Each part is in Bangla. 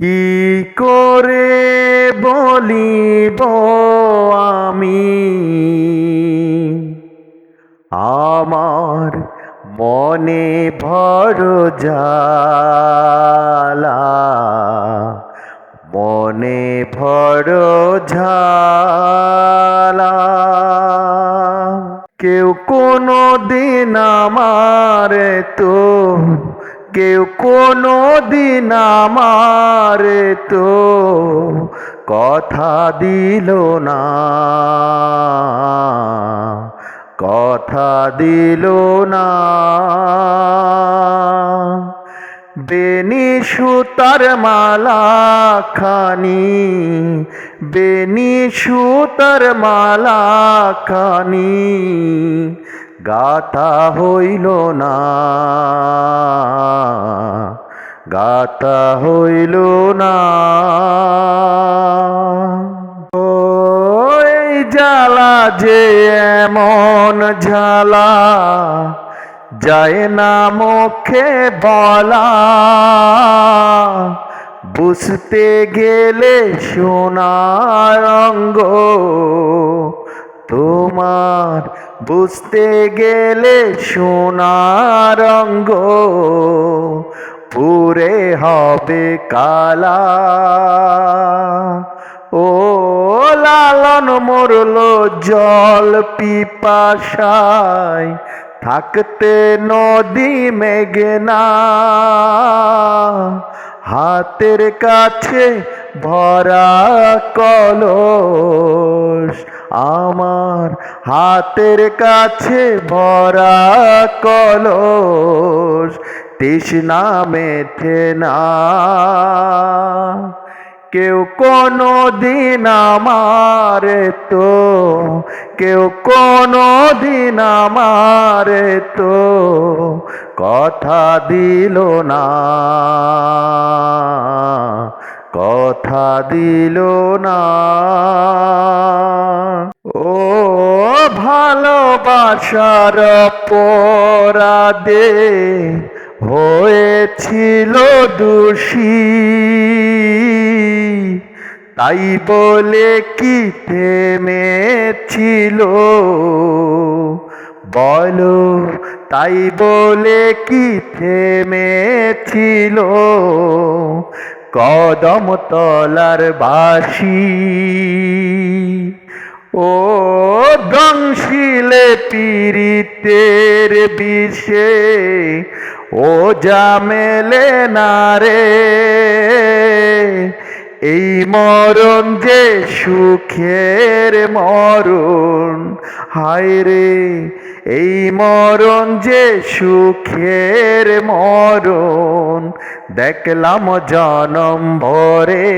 কি করে বলিব আমি? আমার মনে ভর জ্বালা, মনে ভর ঝালা কেউ কোনো দিন আমার তো কেউ কোনো দিন আমার তো কথা দিল না। কথা দিল না। বেনি সুতার মালা খানি, বেনি সুতার মালা খানি গাথা হইল না। গাথা হইল না। ও, এই জ্বালা যে এমন ঝালা যায় না মুখে বলা। বুঝতে গেলে সোনার অঙ্গ তোমার বুঝতে গেলে সোনার অঙ্গ পুরে হবে কালা। ও লালন মরল জল পিপাসায় থাকতে নদী মেঘনা। হাতের কাছে ভরা কলস আমার হাতের কাছে ভরা কলস, তৃষ্ণা মেঠে না। কেউ কোনো দিন আমার তো, কেউ কোনো দিন আমার তো কথা দিল না, কথা দিল ভালোবাসার পরাদে হয়েছিল দোষী। তাই বলে কি থেমেছিল বলো, তাই বলে কি থেমেছিল কদম তলার বাসি। ও দংশিলে পীড়িতের বিষে, ও জামেলে না রে। এই মরণ যে সুখের মরণ, হায় রে, এই মরণ যে সুখের মরণ, দেখলাম জনম ভরে।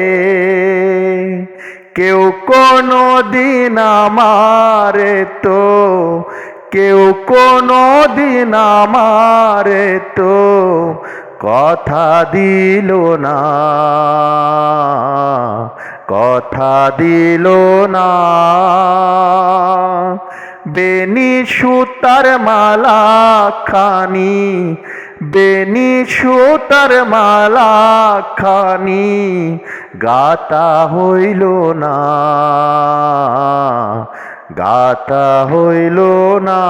কেউ কোনো দিন আমারে তো, কেউ কোনো দিন আমারে তো কথা দিল না, কথা দিল না। বেনি সুতার মালা খানি বেনি সুতার মালা খানি গাতা হইল না গাতা হইল না।